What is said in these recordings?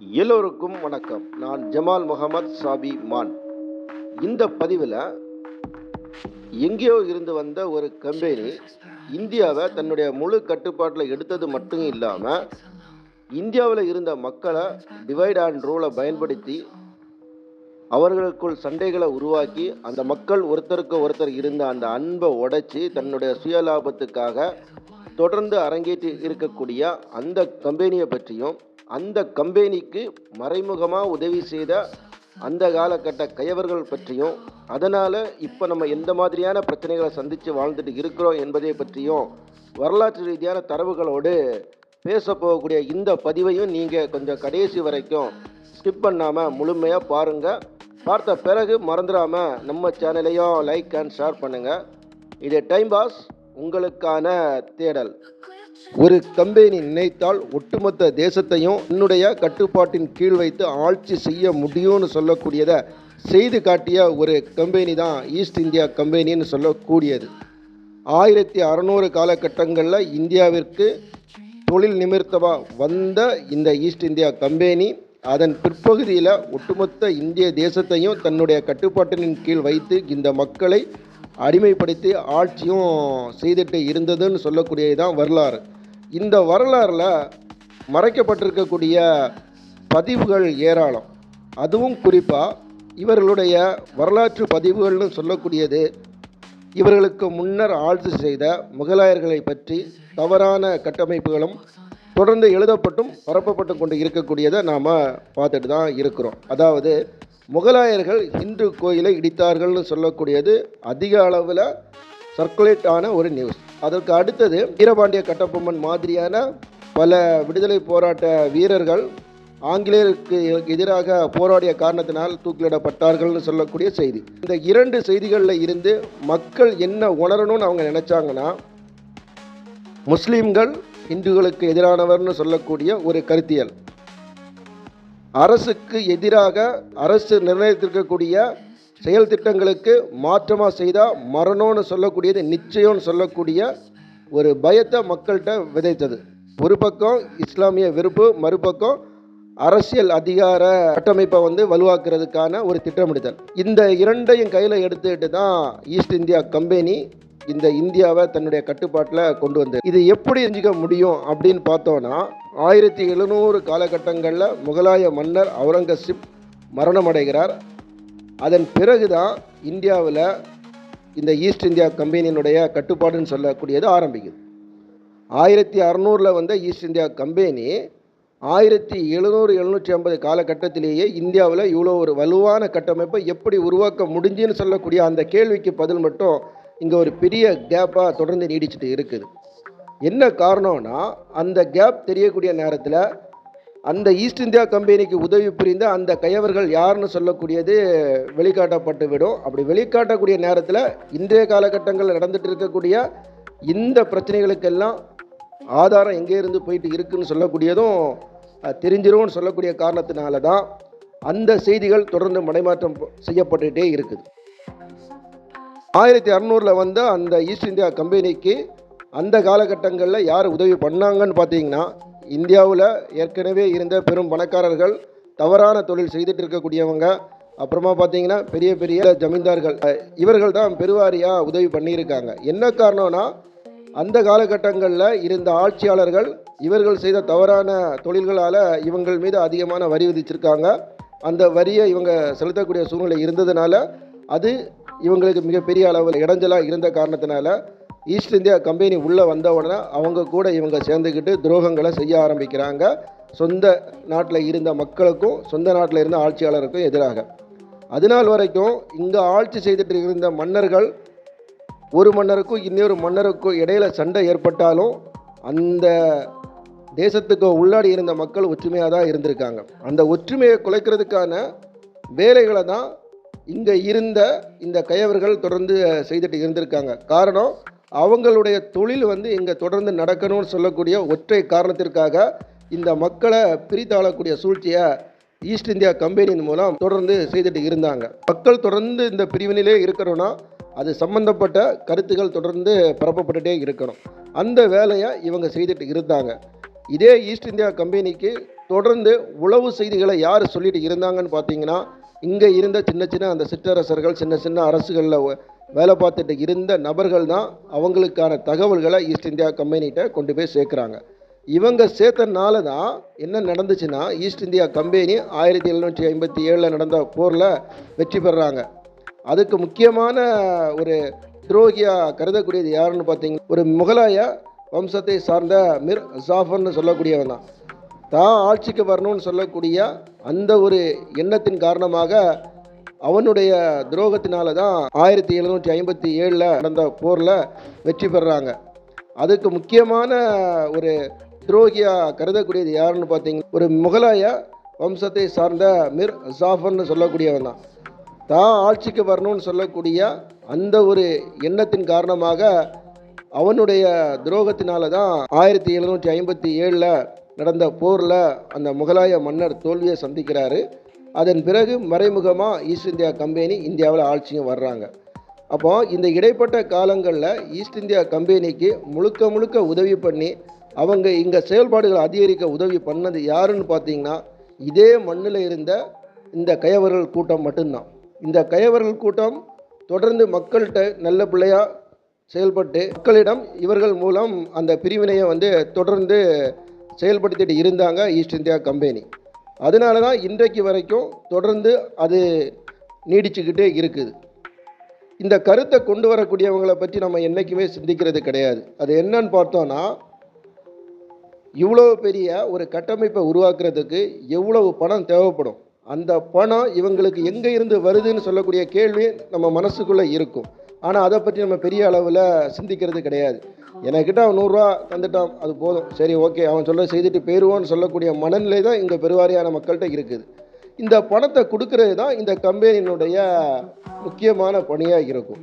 எல்லோருக்கும் வணக்கம். நான் ஜமால் முகமது சாபி மான். இந்த பதிவில் எங்கேயோ இருந்து வந்த ஒரு கம்பெனி இந்தியாவை தன்னுடைய முழு கட்டுப்பாட்டில் எடுத்தது மட்டும் இல்லாமல் இந்தியாவில் இருந்த மக்களை டிவைட் அண்ட் ரூலை பயன்படுத்தி அவர்களுக்குள் சண்டைகளை உருவாக்கி அந்த மக்கள் ஒருத்தருக்கு ஒருத்தர் இருந்த அந்த அன்பை உடைச்சி தன்னுடைய சுயலாபத்துக்காக தொடர்ந்து அரங்கேற்றி இருக்கக்கூடிய அந்த கம்பெனியை பற்றியும் அந்த கம்பெனிக்கு மறைமுகமாக உதவி செய்த அந்த காலகட்ட கயவர்கள் பற்றியும் அதனால் இப்போ நம்ம எந்த மாதிரியான பிரச்சனைகளை சந்தித்து வாழ்ந்துட்டு இருக்கிறோம் என்பதை பற்றியும் வரலாற்று ரீதியான தரவுகளோடு பேச போகக்கூடிய இந்த பதிவையும் நீங்கள் கொஞ்சம் கடைசி வரைக்கும் ஸ்கிப் பண்ணாமல் முழுமையாக பாருங்கள் பார்த்த பிறகு மறந்துடாமல் நம்ம சேனலையும் லைக் அண்ட் ஷேர் பண்ணுங்கள் இது டைம் பாஸ் உங்களுக்கான தேடல். ஒரு கம்பெனி நினைத்தால் ஒட்டுமொத்த தேசத்தையும் என்னுடைய கட்டுப்பாட்டின் கீழ் வைத்து ஆட்சி செய்ய முடியும்னு சொல்லக்கூடியதை செய்து காட்டிய ஒரு கம்பெனி தான் ஈஸ்ட் இந்தியா கம்பெனின்னு சொல்லக்கூடியது. ஆயிரத்தி அறநூறு காலகட்டங்களில் இந்தியாவிற்கு தொழில் நிமித்தமாக வந்த இந்த ஈஸ்ட் இந்தியா கம்பெனி அதன் பிற்பகுதியில் ஒட்டுமொத்த இந்திய தேசத்தையும் தன்னுடைய கட்டுப்பாட்டின் கீழ் வைத்து இந்த மக்களை அடிமைப்படுத்தி ஆட்சியும் செய்துட்டு இருந்ததுன்னு சொல்லக்கூடியது தான் வரலாறு. இந்த வரலாறில் மறைக்கப்பட்டிருக்கக்கூடிய பதிவுகள் ஏராளம். அதுவும் குறிப்பாக இவர்களுடைய வரலாற்று பதிவுகள்னு சொல்லக்கூடியது இவர்களுக்கு முன்னர் ஆட்சி செய்த முகலாயர்களை பற்றி தவறான கட்டமைப்புகளும் தொடர்ந்து எழுதப்பட்டும் பரப்பப்பட்டு கொண்டு இருக்கக்கூடியதை நாம் பார்த்துட்டு தான் இருக்கிறோம். அதாவது முகலாயர்கள் இந்து கோயிலை இடித்தார்கள்னு சொல்லக்கூடியது அதிக அளவில் சர்க்குலேட் ஆன ஒரு நியூஸ் அதற்கு அடுத்தது வீரபாண்டிய கட்டபொம்மன் மாதிரியான பல விடுதலை போராட்ட வீரர்கள் ஆங்கிலேயருக்கு எதிராக போராடிய காரணத்தினால் தூக்கிலிடப்பட்டார்கள்னு சொல்லக்கூடிய செய்தி. இந்த இரண்டு செய்திகளில் இருந்து மக்கள் என்ன உணரணும்னு அவங்க நினச்சாங்கன்னா முஸ்லீம்கள் இந்துக்களுக்கு எதிரானவர்னு சொல்லக்கூடிய ஒரு கருத்தியல். அரசுக்கு எதிராக அரசு நிர்ணயித்திருக்கக்கூடிய செயல் திட்டங்களுக்கு மாற்றமாக செய்தால் மரணம்னு சொல்லக்கூடியது நிச்சயம்னு சொல்லக்கூடிய ஒரு பயத்தை மக்கள்கிட்ட விதைத்தது. ஒரு பக்கம் இஸ்லாமிய வெறுப்பு மறுபக்கம் அரசியல் அதிகார கட்டமைப்பை வந்து வலுவாக்குறதுக்கான ஒரு திட்டமிடுதல். இந்த இரண்டையும் கையில் எடுத்துக்கிட்டு தான் ஈஸ்ட் இந்தியா கம்பெனி இந்த இந்தியாவை தன்னுடைய கட்டுப்பாட்டில் கொண்டு வந்தது. இது எப்படி செஞ்சுக்க முடியும் அப்படின்னு பார்த்தோன்னா ஆயிரத்தி எழுநூறு காலகட்டங்களில் முகலாய மன்னர் அவுரங்கசீப் மரணமடைகிறார். அதன் பிறகு தான் இந்தியாவில் இந்த ஈஸ்ட் இந்தியா கம்பெனியினுடைய கட்டுப்பாடுன்னு சொல்லக்கூடியது ஆரம்பிக்குது. ஆயிரத்தி அறநூறில் வந்த ஈஸ்ட் இந்தியா கம்பெனி ஆயிரத்தி எழுநூறு எழுநூற்றி ஐம்பது காலகட்டத்திலேயே இந்தியாவில் இவ்வளோ ஒரு வலுவான கட்டமைப்பை எப்படி உருவாக்க முடிஞ்சுன்னு சொல்லக்கூடிய அந்த கேள்விக்கு பதில் மட்டும் இங்கே ஒரு பெரிய கேப்பாக தொடர்ந்து நீடிச்சுட்டு இருக்குது. என்ன காரணம்னா அந்த கேப் தெரியக்கூடிய நேரத்தில் அந்த ஈஸ்ட் இந்தியா கம்பெனிக்கு உதவி புரிந்த அந்த கையவர்கள் யாருன்னு சொல்லக்கூடியது வெளிக்காட்டப்பட்டு விடும். அப்படி வெளிக்காட்டக்கூடிய நேரத்தில் இன்றைய காலகட்டங்களில் நடந்துட்டு இருக்கக்கூடிய இந்த பிரச்சனைகளுக்கெல்லாம் ஆதாரம் எங்கேருந்து போயிட்டு இருக்குன்னு சொல்லக்கூடியதும் தெரிஞ்சிரும்னு சொல்லக்கூடிய காரணத்தினால தான் அந்த செய்திகள் தொடர்ந்து மடைமாற்றம் செய்யப்பட்டுகிட்டே இருக்குது. ஆயிரத்தி அறநூறில் வந்த அந்த ஈஸ்ட் இந்தியா கம்பெனிக்கு அந்த காலகட்டங்களில் யார் உதவி பண்ணாங்கன்னு பார்த்தீங்கன்னா இந்தியாவில் ஏற்கனவே இருந்த பெரும் பணக்காரர்கள் தவறான தொழில் செய்துட்டு இருக்கக்கூடியவங்க அப்புறமா பார்த்தீங்கன்னா பெரிய பெரிய ஜமீன்தார்கள் இவர்கள் தான் பெருவாரியாக உதவி பண்ணியிருக்காங்க. என்ன காரணம்னா அந்த காலகட்டங்களில் இருந்த ஆட்சியாளர்கள் இவர்கள் செய்த தவறான தொழில்களால் இவங்கள் மீது அதிகமான வரி விதிச்சிருக்காங்க. அந்த வரியை இவங்க செலுத்தக்கூடிய சூழ்நிலை இருந்ததுனால அது இவங்களுக்கு மிகப்பெரிய அளவில் இடைஞ்சலாக இருந்த காரணத்தினால ஈஸ்ட் இந்தியா கம்பெனி உள்ளே வந்த உடனே அவங்க கூட இவங்க சேர்ந்துக்கிட்டு துரோகங்களை செய்ய ஆரம்பிக்கிறாங்க. சொந்த நாட்டில் இருந்த மக்களுக்கும் சொந்த நாட்டில் இருந்த ஆட்சியாளருக்கும் எதிராக. அதனால் வரைக்கும் இங்கே ஆட்சி செய்துட்டு இருந்த மன்னர்கள் ஒரு மன்னருக்கும் இன்னொரு மன்னருக்கும் இடையில சண்டை ஏற்பட்டாலும் அந்த தேசத்துக்கு உள்ளாடி இருந்த மக்கள் ஒற்றுமையாக தான் இருந்திருக்காங்க. அந்த ஒற்றுமையை குலைக்கிறதுக்கான வேலைகளை தான் இங்கே இருந்த இந்த கயவர்கள் தொடர்ந்து செய்துட்டு இருந்திருக்காங்க. காரணம் அவங்களுடைய தொழில் வந்து இங்கே தொடர்ந்து நடக்கணும்னு சொல்லக்கூடிய ஒற்றை காரணத்திற்காக இந்த மக்களை பிரித்தாளக்கூடிய சூழ்ச்சியை ஈஸ்ட் இந்தியா கம்பெனியின் மூலம் தொடர்ந்து செய்துட்டு இருந்தாங்க. மக்கள் தொடர்ந்து இந்த பிரிவினிலே இருக்கணும்னா அது சம்பந்தப்பட்ட கருத்துக்கள் தொடர்ந்து பரப்பப்பட்டுட்டே இருக்கணும். அந்த வேலையை இவங்க செய்துட்டு இருந்தாங்க. இதே ஈஸ்ட் இந்தியா கம்பெனிக்கு தொடர்ந்து உளவு செய்திகளை யார் சொல்லிட்டு இருந்தாங்கன்னு பார்த்தீங்கன்னா இங்கே இருந்த சின்ன சின்ன அந்த சிற்றரசர்கள் சின்ன சின்ன அரசுகளில் வேலை பார்த்துட்டு இருந்த நபர்கள் தான் அவங்களுக்கான தகவல்களை ஈஸ்ட் இந்தியா கம்பெனிகிட்ட கொண்டு போய் சேர்க்குறாங்க. இவங்க சேர்த்தனால தான் என்ன நடந்துச்சுன்னா ஈஸ்ட் இந்தியா கம்பெனி ஆயிரத்தி எழுநூற்றி ஐம்பத்தி ஏழில் நடந்த போரில் வெற்றி பெறுறாங்க அதுக்கு முக்கியமான ஒரு துரோகியாக கருதக்கூடியது யாருன்னு பார்த்தீங்கன்னா ஒரு முகலாய வம்சத்தை சார்ந்த மிர் ஜாஃபர்னு சொல்லக்கூடியவன் தான். தான் ஆட்சிக்கு வரணும்னு சொல்லக்கூடிய அந்த ஒரு எண்ணத்தின் காரணமாக அவனுடைய துரோகத்தினால தான் ஆயிரத்தி எழுநூற்றி ஐம்பத்தி ஏழில் நடந்த போரில் வெற்றி பெறுறாங்க அதுக்கு முக்கியமான ஒரு துரோகியாக கருதக்கூடியது யாருன்னு பார்த்தீங்கன்னா ஒரு முகலாய வம்சத்தை சார்ந்த மிர் ஜாஃபர்னு சொல்லக்கூடியவன் தான். தான் ஆட்சிக்கு வரணும்னு சொல்லக்கூடிய அந்த ஒரு எண்ணத்தின் காரணமாக அவனுடைய துரோகத்தினால தான் ஆயிரத்தி எழுநூற்றி ஐம்பத்தி ஏழில் நடந்த போரில் அந்த முகலாய மன்னர் தோல்வியை சந்திக்கிறாரு. அதன் பிறகு மறைமுகமாக ஈஸ்ட் இந்தியா கம்பெனி இந்தியாவில் ஆட்சியும் வர்றாங்க. அப்போ இந்த இடைப்பட்ட காலங்களில் ஈஸ்ட் இந்தியா கம்பெனிக்கு முழுக்க முழுக்க உதவி பண்ணி அவங்க இங்கே செயல்பாடுகளை அதிகரிக்க உதவி பண்ணது யாருன்னு பார்த்தீங்கன்னா இதே மண்ணில் இருந்த இந்த கயவர்கள் கூட்டம் மட்டும்தான். இந்த கயவர்கள் கூட்டம் தொடர்ந்து மக்கள்கிட்ட நல்ல பிள்ளையாக செயல்பட்டு மக்களிடம் இவர்கள் மூலம் அந்த பிரிவினையை வந்து தொடர்ந்து செயல்படுத்திட்டு இருந்தாங்க ஈஸ்ட் இந்தியா கம்பெனி அதனால தான் இன்றைக்கு வரைக்கும் தொடர்ந்து அது நீடிச்சுக்கிட்டே இருக்குது. இந்த கருத்தை கொண்டு வரக்கூடியவங்களை பற்றி நம்ம என்றைக்குமே சிந்திக்கிறது கிடையாது. அது என்னன்னு பார்த்தோன்னா இவ்வளோ பெரிய ஒரு கட்டமைப்பை உருவாக்குறதுக்கு எவ்வளவு பணம் தேவைப்படும்? அந்த பணம் இவங்களுக்கு எங்கே இருந்து வருதுன்னு சொல்லக்கூடிய கேள்வி நம்ம மனசுக்குள்ளே இருக்கும். ஆனால் அதை பற்றி நம்ம பெரிய அளவில் சிந்திக்கிறது கிடையாது. எனக்கிட்ட அவன் நூறுரூவா தந்துட்டான் அது போதும். சரி ஓகே. அவன் சொல்ல செய்துட்டு போயிடுவோன்னு சொல்லக்கூடிய மனநிலை தான் இங்கே பெருவாரியான மக்கள்கிட்ட இருக்குது. இந்த பணத்தை கொடுக்கறது தான் இந்த கம்பெனியினுடைய முக்கியமான பணியாக இருக்கும்.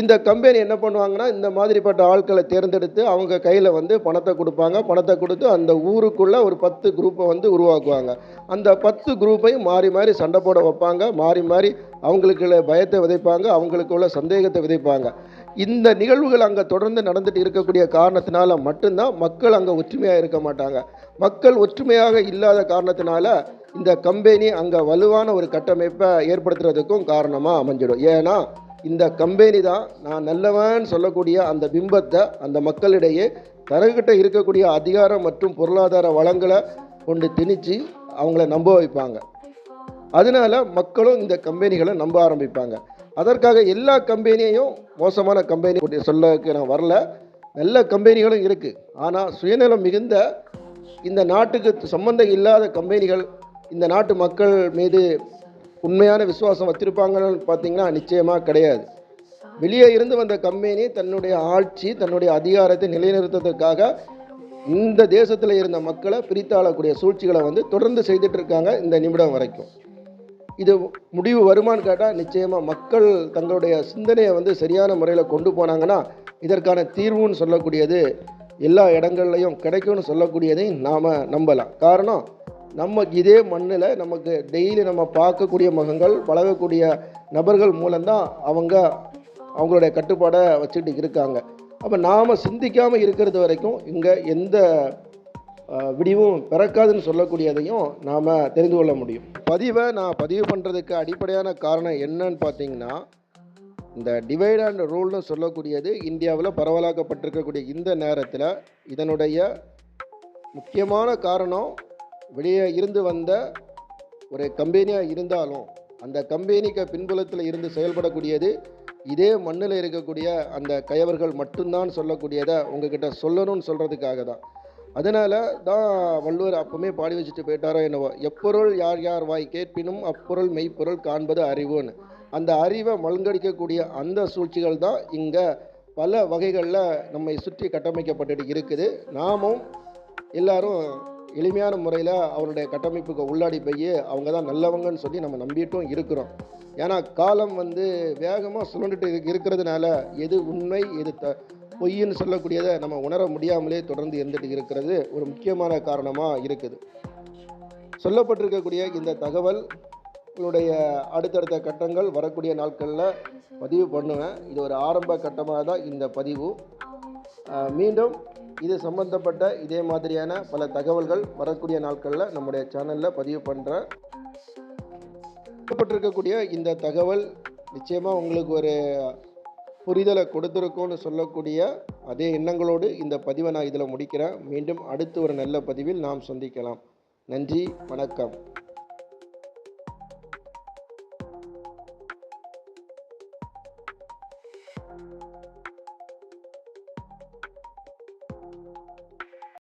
இந்த கம்பெனி என்ன பண்ணுவாங்கன்னா இந்த மாதிரிப்பட்ட ஆட்களை தேர்ந்தெடுத்து அவங்க கையில் வந்து பணத்தை கொடுப்பாங்க. பணத்தை கொடுத்து அந்த ஊருக்குள்ளே ஒரு பத்து குரூப்பை வந்து உருவாக்குவாங்க. அந்த பத்து குரூப்பையும் மாறி மாறி சண்டை போட வைப்பாங்க. மாறி மாறி அவங்களுக்குள்ள பயத்தை விதைப்பாங்க. அவங்களுக்குள்ள சந்தேகத்தை விதைப்பாங்க. இந்த நிகழ்வுகள் அங்கே தொடர்ந்து நடந்துட்டு இருக்கக்கூடிய காரணத்தினால மட்டும்தான் மக்கள் அங்கே ஒற்றுமையாக இருக்க மாட்டாங்க. மக்கள் ஒற்றுமையாக இல்லாத காரணத்தினால இந்த கம்பெனி அங்கே வலுவான ஒரு கட்டமைப்பை ஏற்படுத்துறதுக்கும் காரணமாக அமைஞ்சிடும். ஏன்னா இந்த கம்பெனி தான் நான் நல்லவன் சொல்லக்கூடிய அந்த பிம்பத்தை அந்த மக்களிடையே தனக்கிட்ட இருக்கக்கூடிய அதிகாரம் மற்றும் பொருளாதார வளங்களை கொண்டு திணிச்சு அவங்கள நம்ப வைப்பாங்க. அதனால மக்களும் இந்த கம்பெனிகளை நம்ப ஆரம்பிப்பாங்க. அதற்காக எல்லா கம்பெனியையும் மோசமான கம்பெனி சொல்லக்கு நான் வரல. நல்ல கம்பெனிகளும் இருக்குது ஆனால் சுயநலம் மிகுந்த இந்த நாட்டுக்கு சம்பந்தம் இல்லாத கம்பெனிகள் இந்த நாட்டு மக்கள் மீது உண்மையான விசுவாசம் வச்சிருப்பாங்கன்னு பார்த்தீங்கன்னா நிச்சயமாக கிடையாது. வெளியே இருந்து வந்த கம்பெனி தன்னுடைய ஆட்சி தன்னுடைய அதிகாரத்தை நிலைநிறுத்துவதற்காக இந்த தேசத்தில் இருந்த மக்களை பிரித்தாளக்கூடிய சூழ்ச்சிகளை வந்து தொடர்ந்து செய்துட்டு இருக்காங்க இந்த நிமிடம் வரைக்கும். இது முடிவு வருமான்னு கேட்டால் நிச்சயமாக மக்கள் தங்களுடைய சிந்தனையை வந்து சரியான முறையில் கொண்டு போனாங்கன்னா இதற்கான தீர்வுன்னு சொல்லக்கூடியது எல்லா இடங்கள்லையும் கிடைக்கும்னு சொல்லக்கூடியதை நாம் நம்பலாம். காரணம் நம்ம இதே மண்ணில் நமக்கு டெய்லி நம்ம பார்க்கக்கூடிய முகங்கள் பழகக்கூடிய நபர்கள் மூலம்தான் அவங்க அவங்களுடைய கட்டுப்பாடை வச்சுக்கிட்டு இருக்காங்க. அப்போ நாம் சிந்திக்காமல் இருக்கிறது வரைக்கும் இங்கே எந்த விடிவும் பிறக்காதுன்னு சொல்லக்கூடியதையும் நாம் தெரிந்து கொள்ள முடியும். பதிவை நான் பதிவு பண்ணுறதுக்கு அடிப்படையான காரணம் என்னன்னு பார்த்தீங்கன்னா இந்த டிவைட் அண்ட் ரூல்னு சொல்லக்கூடியது இந்தியாவில் பரவலாக்கப்பட்டிருக்கக்கூடிய இந்த நேரத்தில் இதனுடைய முக்கியமான காரணம் வெளியே இருந்து வந்த ஒரு கம்பெனியாக இருந்தாலும் அந்த கம்பெனிக்கு பின்புலத்தில் இருந்து செயல்படக்கூடியது இதே மண்ணில் இருக்கக்கூடிய அந்த கயவர்கள் மட்டும்தான் சொல்லக்கூடியதை உங்ககிட்ட சொல்லணும்னு சொல்கிறதுக்காக தான். அதனால தான் வள்ளுவர் அப்பவுமே பாடி வச்சுட்டு போயிட்டாரோ என்னவோ. எப்பொருள் யார் யார் வாய் கேட்பினும் அப்பொருள் மெய்ப்பொருள் காண்பது அறிவுன்னு. அந்த அறிவை மழுங்கடிக்கக்கூடிய அந்த சூழ்ச்சிகள் தான் இங்கே பல வகைகளில் நம்மை சுற்றி கட்டமைக்கப்பட்டுட்டு இருக்குது. நாமும் எல்லாரும் எளிமையான முறையில் அவருடைய கட்டமைப்புக்கு உள்ளாடி போய் அவங்க தான் நல்லவங்கன்னு சொல்லி நம்ம நம்பிட்டும் இருக்கிறோம். ஏன்னா காலம் வந்து வேகமாக சுழண்டுட்டு இருக்கிறதுனால எது உண்மை எது த பொய்ன்னு சொல்லக்கூடியதை நம்ம உணர முடியாமலே தொடர்ந்து இருந்துட்டு இருக்கிறது ஒரு முக்கியமான காரணமாக இருக்குது. சொல்லப்பட்டிருக்கக்கூடிய இந்த தகவல் உங்களுடைய அடுத்தடுத்த கட்டங்கள் வரக்கூடிய நாட்களில் பதிவு பண்ணுவேன். இது ஒரு ஆரம்ப கட்டமாக தான் இந்த பதிவு. மீண்டும் இது சம்பந்தப்பட்ட இதே மாதிரியான பல தகவல்கள் வரக்கூடிய நாட்களில் நம்முடைய சேனலில் பதிவு பண்ணுறேன் சொல்லப்பட்டிருக்கக்கூடிய இந்த தகவல் நிச்சயமாக உங்களுக்கு ஒரு புரிதலை கொடுத்துருக்கோன்னு சொல்லக்கூடிய அதே எண்ணங்களோடு இந்த பதிவை நான் இதில் முடிக்கிறேன். மீண்டும் அடுத்து ஒரு நல்ல பதிவில் நாம் சந்திக்கலாம். நன்றி வணக்கம்.